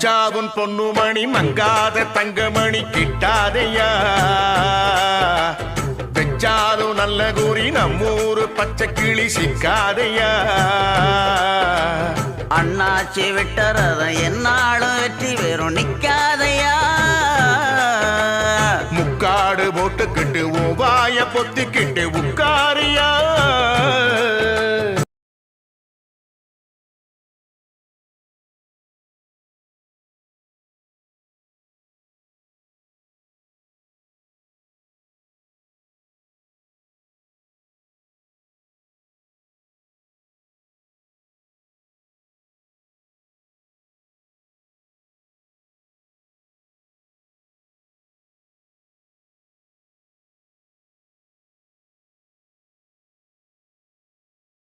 மச்சாவும் பொண்ணுமணி மங்காத தங்கமணி கிட்டாதையா? வெச்சாலும் நல்ல கூறி நம்மூரு பச்சை கிளி சிக்காதையா? அண்ணாச்சி விட்டறத என்னாலும் வெற்றி வெறும் நிக்காதையா? முக்காடு போட்டுக்கிட்டு ஓவாய பொத்தி